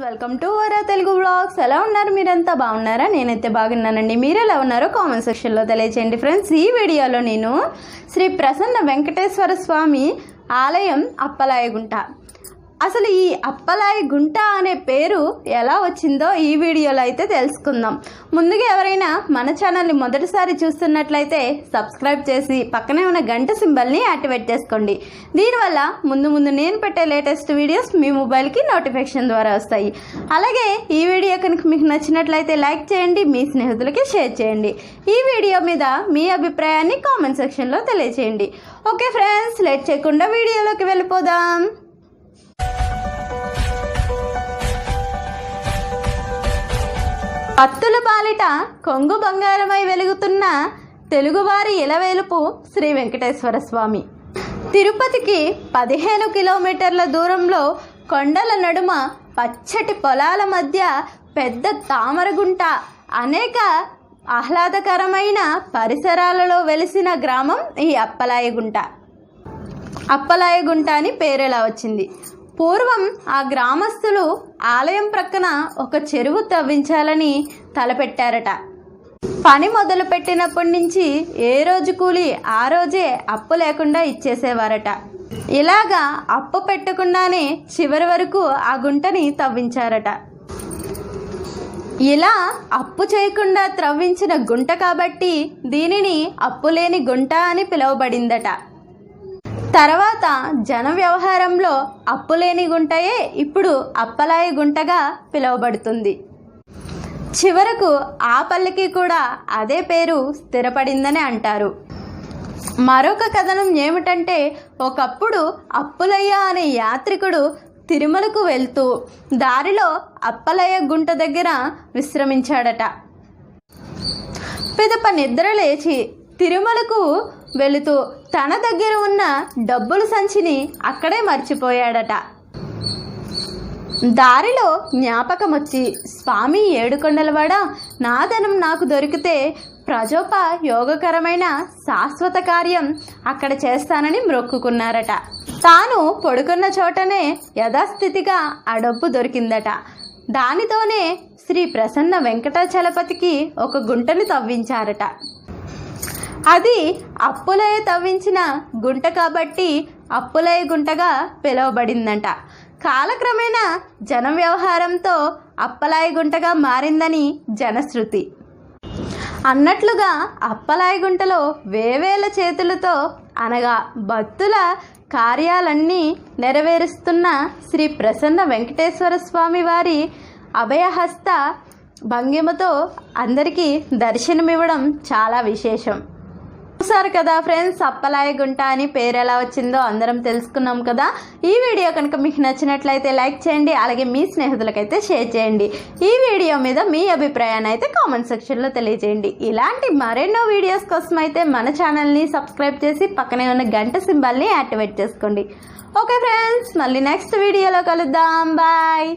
Welcome to Vara Telugu blogs. ఎలా ఉన్నారు మీరంతా? బాగున్నారా? నేనైతే బాగున్నానండి. మీరు ఎలా ఉన్నారో కామెంట్ సెక్షన్లో తెలియచేయండి ఫ్రెండ్స్. ఈ వీడియోలో నేను శ్రీ ప్రసన్న వెంకటేశ్వర స్వామి ఆలయం అప్పలాయగుంట. అసలు ఈ అప్పలాయి గుంట అనే పేరు ఎలా వచ్చిందో ఈ వీడియోలో అయితే తెలుసుకుందాం. ముందుగా ఎవరైనా మన ఛానల్ని మొదటిసారి చూస్తున్నట్లయితే సబ్స్క్రైబ్ చేసి పక్కనే ఉన్న గంట సింబల్ని యాక్టివేట్ చేసుకోండి. దీనివల్ల ముందు ముందు నేను పెట్టే లేటెస్ట్ వీడియోస్ మీ మొబైల్కి నోటిఫికేషన్ ద్వారా వస్తాయి. అలాగే ఈ వీడియో కనుక మీకు నచ్చినట్లయితే లైక్ చేయండి మీ స్నేహితులకి షేర్ చేయండి. ఈ వీడియో మీద మీ అభిప్రాయాన్ని కామెంట్ సెక్షన్లో తెలియచేయండి. ఓకే ఫ్రెండ్స్ లేట్ చేయకుండా వీడియోలోకి వెళ్ళిపోదాం. పత్తుల పాలిట కొంగు బంగారమై వెలుగుతున్న తెలుగువారి ఇలవేలుపు శ్రీ వెంకటేశ్వర స్వామి. తిరుపతికి పదిహేను కిలోమీటర్ల దూరంలో కొండల నడుమ పచ్చటి పొలాల మధ్య పెద్ద తామరగుంట అనేక ఆహ్లాదకరమైన పరిసరాలలో వెలిసిన గ్రామం ఈ అప్పలాయగుంట. అప్పలాయగుంట అని పేరు ఎలా వచ్చింది? పూర్వం ఆ గ్రామస్తులు ఆలయం ప్రక్కన ఒక చెరువు తవ్వించాలని తలపెట్టారట. పని మొదలు పెట్టినప్పటి నుంచి ఏ రోజు కూలి ఆ రోజే అప్పు లేకుండా ఇచ్చేసేవారట. ఇలాగా అప్పు పెట్టకుండానే చివరి వరకు ఆ గుంటని తవ్వించారట. ఇలా అప్పు చేయకుండా త్రవ్వించిన గుంట కాబట్టి దీనిని అప్పులేని గుంట అని పిలువబడిందట. తర్వాత జన వ్యవహారంలో అప్పులేని గుంటయే ఇప్పుడు అప్పలాయి గుంటగా పిలువబడుతుంది. చివరకు ఆ పల్లెకి కూడా అదే పేరు స్థిరపడిందని అంటారు. మరొక కథనం ఏమిటంటే ఒకప్పుడు అప్పులయ్య అనే యాత్రికుడు తిరుమలకు వెళ్తూ దారిలో అప్పలయ్య గుంట దగ్గర విశ్రమించాడట. పిదప నిద్ర లేచి తిరుమలకు వెళుతూ తన దగ్గర ఉన్న డబ్బుల సంచిని అక్కడే మర్చిపోయాడట. దారిలో జ్ఞాపకం వచ్చి స్వామి ఏడుకొండలవాడ నా ధనం నాకు దొరికితే ప్రజోప యోగకరమైన శాశ్వత కార్యం అక్కడ చేస్తానని మ్రొక్కుకున్నారట తాను పడుకున్న చోటనే యథాస్థితిగా ఆ డబ్బు దొరికిందట. దానితోనే శ్రీ ప్రసన్న వెంకటాచలపతికి ఒక గుంటను తవ్వించారట. అది అప్పులయ్య తవ్వించిన గుంట కాబట్టి అప్పులయ్య గుంటగా పిలువబడిందంట. కాలక్రమేణా జన వ్యవహారంతో అప్పలాయ గుంటగా మారిందని జనశ్రుతి. అన్నట్లుగా అప్పలాయ గుంటలో వేవేల చేతులతో అనగా భక్తుల కార్యాలన్నీ నెరవేరుస్తున్న శ్రీ ప్రసన్న వెంకటేశ్వర స్వామి వారి అభయహస్త భంగిమతో అందరికీ దర్శనమివ్వడం చాలా విశేషం. చూసారు కదా ఫ్రెండ్స్ అప్పలాయ గుంట అని పేరు ఎలా వచ్చిందో అందరం తెలుసుకున్నాం కదా. ఈ వీడియో కనుక మీకు నచ్చినట్లయితే లైక్ చేయండి అలాగే మీ స్నేహితులకైతే షేర్ చేయండి. ఈ వీడియో మీద మీ అభిప్రాయాన్ని అయితే కామెంట్ సెక్షన్లో తెలియజేయండి. ఇలాంటి మరెన్నో వీడియోస్ కోసం అయితే మన ఛానల్ని సబ్స్క్రైబ్ చేసి పక్కనే ఉన్న గంట సింబల్ని యాక్టివేట్ చేసుకోండి. ఓకే ఫ్రెండ్స్ మళ్ళీ నెక్స్ట్ వీడియోలో కలుద్దాం. బాయ్!